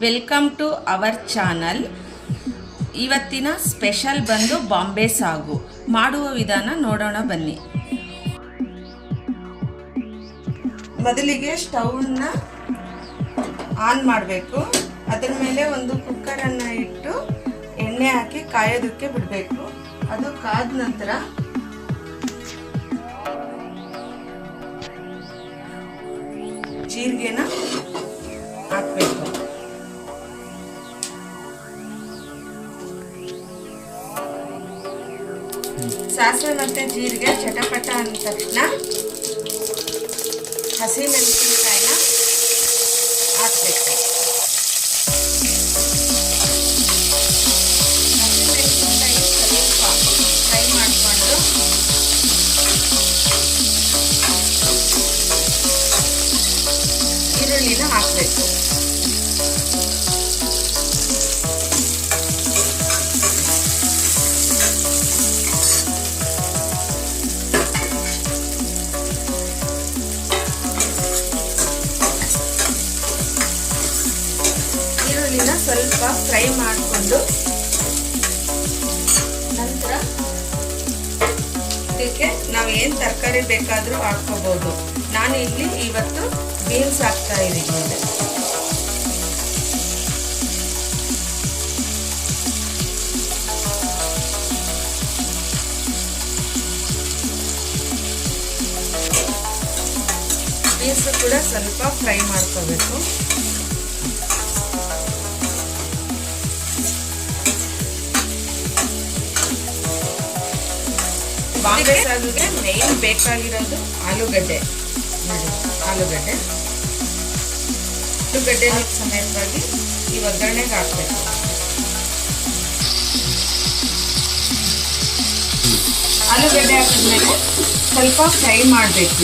Welcome to our channel ಇವತ್ತಿನ special ಬಂದು ಬಾಂಬೆ ಸಾಗು. ಮಾಡುವ ವಿಧಾನ ನೋಡೋಣ ಬನ್ನಿ. ಮೊದಲಿಗೆ ಸ್ಟೌನ್ನ ಆನ್ ಮಾಡಬೇಕು. ಅದರ ಮೇಲೆ ಒಂದು ಕುಕ್ಕರನ್ನು ಇಟ್ಟು ಎಣ್ಣೆ ಹಾಕಿ ಕಾಯೋದಕ್ಕೆ ಬಿಡಬೇಕು. ಅದು ಕಾದ ನಂತರ ಜೀರಿಗೆನ ಹಾಕಬೇಕು. ಸಾಸಿವೆ ಮತ್ತೆ ಜೀರಿಗೆ ಚಟಪಟ ಅಂದ ತಕ್ಷಣ ಹಸಿ ಮೆಣಸಿನಕಾಯಿನ ಹಾಕಬೇಕು. ಸ್ವಲ್ಪ ಫ್ರೈ ಮಾಡಿಕೊಂಡು ನಂತರ ಇದಕ್ಕೆ ನಾವು ಏನು ತರಕಾರಿ ಬೇಕಾದರೂ ಹಾಕ್ಕೋಬೋದು. ನಾನು ಇಲ್ಲಿ ಇವತ್ತು ಬೀನ್ಸ್ ಹಾಕ್ತಾ ಇದ್ದೀನಿ. ಬೀನ್ಸ್ ಕೂಡ ಸ್ವಲ್ಪ ಫ್ರೈ ಮಾಡ್ಕೋಬೇಕು. ಬಾಂಬೆ ಸಾಗುಗೆ ಮೇನ್ ಬೇಕಾಗಿರೋದು ಆಲೂಗಡ್ಡೆ. ನೋಡಿ, ಆಲೂಗಡ್ಡೆ. ಆಲೂಗಡ್ಡೆ ಸಮೇತವಾಗಿ ಈ ಒಗ್ಗರಣೆಗೆ ಹಾಕಬೇಕು. ಆಲೂಗಡ್ಡೆ ಹಾಕಿದ್ಮೇಲೆ ಸ್ವಲ್ಪ ಫ್ರೈ ಮಾಡಬೇಕು.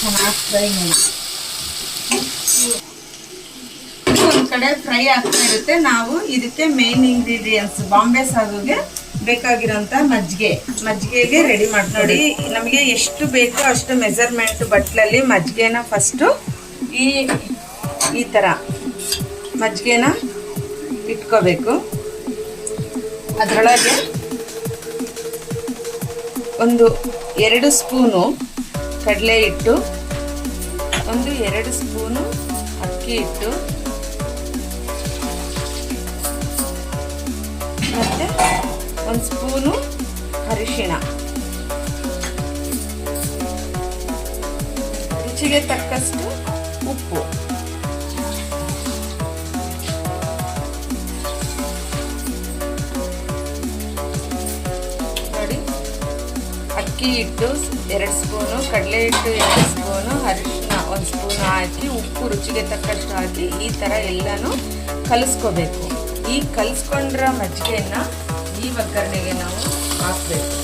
ಚೆನ್ನಾಗಿ ಫ್ರೈ ಮಾಡಿ ಒಂದ್ ಕಡೆ ಫ್ರೈ ಆಗ್ತಾ ಇರುತ್ತೆ. ನಾವು ಇದಕ್ಕೆ ಮೇನ್ ಇಂಗ್ರೀಡಿಯೆಂಟ್ಸ್ ಬಾಂಬೆ ಸಾಗುಗೆ ಬೇಕಾಗಿರೋಂಥ ಮಜ್ಜಿಗೆ. ಮಜ್ಜಿಗೆಗೆ ರೆಡಿ ಮಾಡಿ ನೋಡಿ, ನಮಗೆ ಎಷ್ಟು ಬೇಕೋ ಅಷ್ಟು ಮೆಜರ್ಮೆಂಟ್ ಬಟ್ಲಲ್ಲಿ ಮಜ್ಜಿಗೆನ ಫಸ್ಟು ಈ ಈ ಥರ ಮಜ್ಜಿಗೆನ ಇಟ್ಕೋಬೇಕು. ಅದರೊಳಗೆ ಒಂದು ಎರಡು ಸ್ಪೂನು ಕಡಲೆ ಹಿಟ್ಟು, ಒಂದು ಎರಡು ಸ್ಪೂನು ಅಕ್ಕಿ ಹಿಟ್ಟು ಮತ್ತು ಒಂದು ಸ್ಪೂನು ಅರಿಶಿಣ. ರುಚಿಗೆ ತಕ್ಕಷ್ಟು ಉಪ್ಪು. ನೋಡಿ, ಅಕ್ಕಿ ಹಿಟ್ಟು ಎರಡು ಸ್ಪೂನು, ಕಡಲೆ ಹಿಟ್ಟು ಎರಡು ಸ್ಪೂನು, ಅರಿಶಿಣ ಒಂದು ಸ್ಪೂನು ಹಾಕಿ, ಉಪ್ಪು ರುಚಿಗೆ ತಕ್ಕಷ್ಟು ಹಾಕಿ ಈ ಥರ ಎಲ್ಲನೂ ಕಲಿಸ್ಕೋಬೇಕು. ಈ ಕಲಿಸ್ಕೊಂಡ್ರ ಮಜ್ಜಿಗೆಯನ್ನು ಈ ಒಗ್ಗರಣೆಗೆ ನಾವು ಹಾಕಬೇಕು.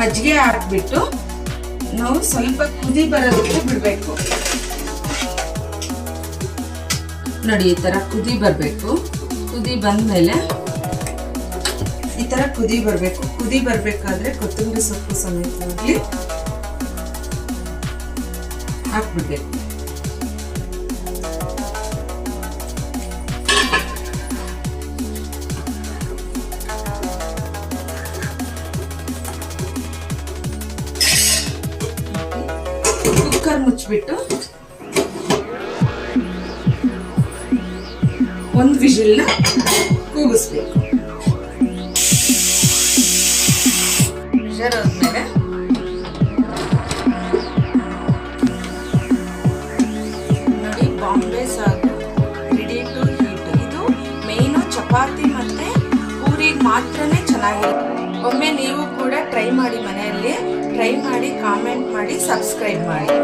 ಮಜ್ಜಿಗೆ ಹಾಕ್ಬಿಟ್ಟು ನಾವು ಸ್ವಲ್ಪ ಕುದಿ ಬರೋದಕ್ಕೆ ಬಿಡಬೇಕು. ನೋಡಿ ಈ ಥರ ಕುದಿ ಬರಬೇಕು. ಕುದಿ ಬಂದಮೇಲೆ ಈ ತರ ಕುದಿ ಬರಬೇಕು. ಕುದಿ ಬರಬೇಕಾದ್ರೆ ಕೊತ್ತಂಬರಿ ಸೊಪ್ಪು ಸಮೇತವಾಗಿ ಹಾಕ್ಬಿಡ್ಬೇಕು ಕುಕ್ಕರ್ ಮುಚ್ಚಿಬಿಟ್ಟು ಒಂದು ವಿಜಿಲ್ನ ಕೂಗಿಸ್ಬೇಕು. ಬಾಂಬೆ ಸಾಗು ರೆಡಿ ಟು ಹೀಟ್ ಇದು ಮೇಯ್ನು ಚಪಾತಿ ಮತ್ತು ಊರಿಗೆ ಮಾತ್ರನೇ ಚೆನ್ನಾಗಿರುತ್ತೆ. ಒಮ್ಮೆ ನೀವು ಕೂಡ ಟ್ರೈ ಮಾಡಿ ಮನೆಯಲ್ಲಿ. ಟ್ರೈ ಮಾಡಿ ಕಾಮೆಂಟ್ ಮಾಡಿ ಸಬ್ಸ್ಕ್ರೈಬ್ ಮಾಡಿ.